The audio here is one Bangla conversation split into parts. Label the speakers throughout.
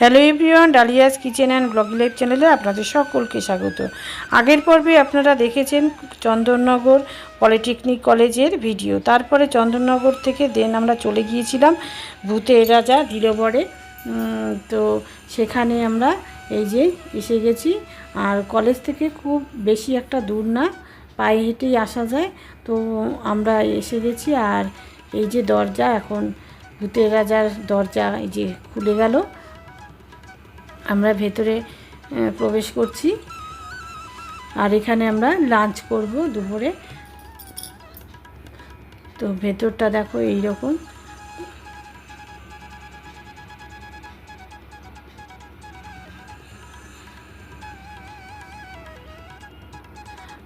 Speaker 1: Hello everyone Dalia's kitchen and blog চ্যানেলে আপনাদের সকলকে স্বাগত। আগের পর্বে আপনারা দেখেছেন চন্দননগর পলিটেকনিক কলেজের ভিডিও। তারপরে চন্দননগর থেকে দেন আমরা চলে গিয়েছিলাম ভূতের রাজা দিলবরে তো সেখানে আমরা এই যে এসে গেছি। আর কলেজ থেকে খুব বেশি একটা দূর না, পায়ে হেঁটেই আসা যায়। তো আমরা এসে গেছি আর এই যে দরজা, এখন ভূতের রাজার দরজা এই যে খুলে গেল। আমরা ভেতরে প্রবেশ করছি। আর এখানে আমরা লাঞ্চ করব দুপুরে। তো ভেতরটা দেখো এই রকম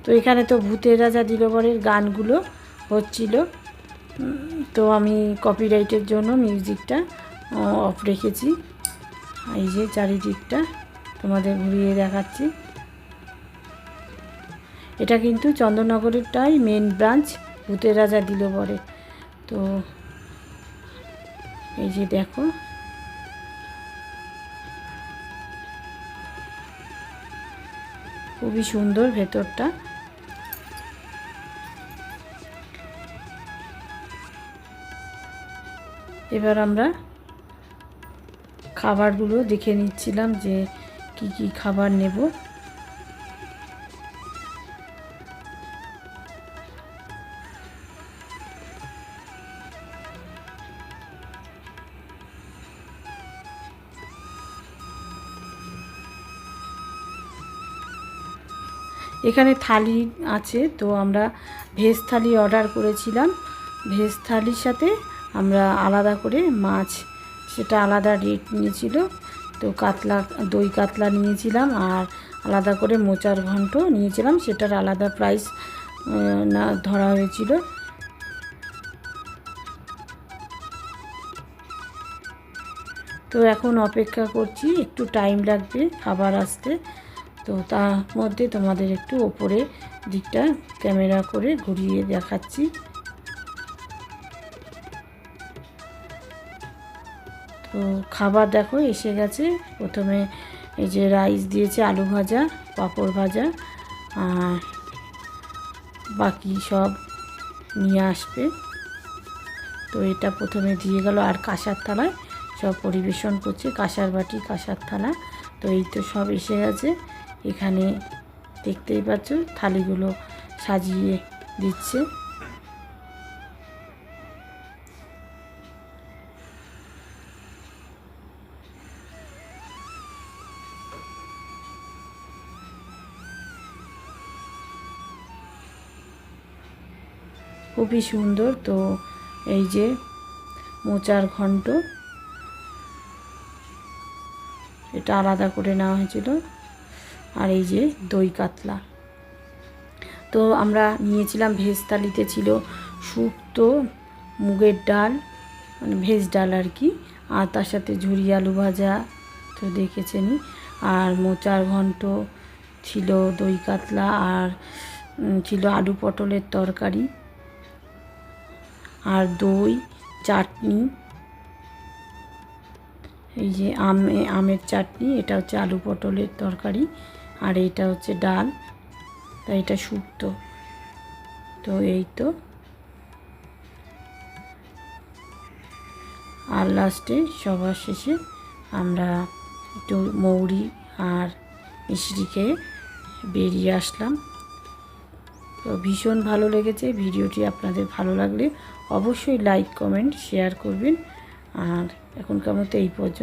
Speaker 1: তো এখানে তো ভূতের রাজা দিলবরের গানগুলো হচ্ছিল। তো আমি কপিরাইটের জন্য মিউজিকটা অফ রেখেছি। এই যে চারিদিকটা তোমাদের ঘুরিয়ে দেখাচ্ছি। এটা কিন্তু চন্দননগরেরটাই মেন ব্রাঞ্চ ভূতের রাজা দিল পরে তো এই যে দেখো। খুবই সুন্দর ভেতরটা। এবার আমরা খাবারগুলো দেখে নিচ্ছিলাম যে কি কি খাবার নেব। এখানে থালি আছে, তো আমরা ভেজ থালি অর্ডার করেছিলাম। ভেজ থালির সাথে আমরা আলাদা করে মাছ সেটা আলাদা রেট নিয়েছিল। তো কাতলা, দই কাতলা নিয়েছিলাম আর আলাদা করে মোচার ঘন্ট নিয়েছিলাম। সেটার আলাদা প্রাইস না, ধরা হয়েছিল। তো এখন অপেক্ষা করছি, একটু টাইম লাগবে খাবার আসতে। তো তার মধ্যে তোমাদের একটু ওপরে দিকটা ক্যামেরা করে ঘুরিয়ে দেখাচ্ছি। তো খাবার দেখো, এসে গেছে। প্রথমে এই যে রাইস দিয়েছে আলু ভাজা, পাঁপড় ভাজা, আর বাকি সব নিয়ে আসবে। তো এটা প্রথমে দিয়ে গেল, আর কাঁসার থালায় সব পরিবেশন করছে, কাঁসার বাটি, কাঁসার থালা। তো এই তো সব এসে গেছে। এখানে দেখতেই পাচ্ছ, থালিগুলো সাজিয়ে দিচ্ছে। খুবই সুন্দর। তো এই যে মোচার ঘন্ট। এটা আলাদা করে নেওয়া হয়েছিল। আর এই যে দই কাতলা। তো আমরা নিয়েছিলাম ভেজ থালিতে ছিল শুক্তো, মুগের ডাল মানে ভেজ ডাল আর কি, আর তার সাথে ঝুরি আলু ভাজা তো দেখেছেনই। আর মোচার ঘন্ট ছিল দই কাতলা, আর ছিল আলু পটলের তরকারি। আর দই, চাটনি। এই যে আমে, আমের চাটনি, এটা হচ্ছে আলু পটলের তরকারি, আর এইটা হচ্ছে ডাল। তা এটা শুক্তো। তো এই তো। আর লাস্টে সবার শেষে আমরা একটু মৌরি আর মিষ্টি খেয়ে বেরিয়ে আসলাম। তো ভীষণ ভালো লেগেছে, ভিডিওটি আপনাদের ভালো লাগলে অবশ্যই লাইক কমেন্ট শেয়ার করবেন। আর এখনকার মতো এই পর্যন্ত।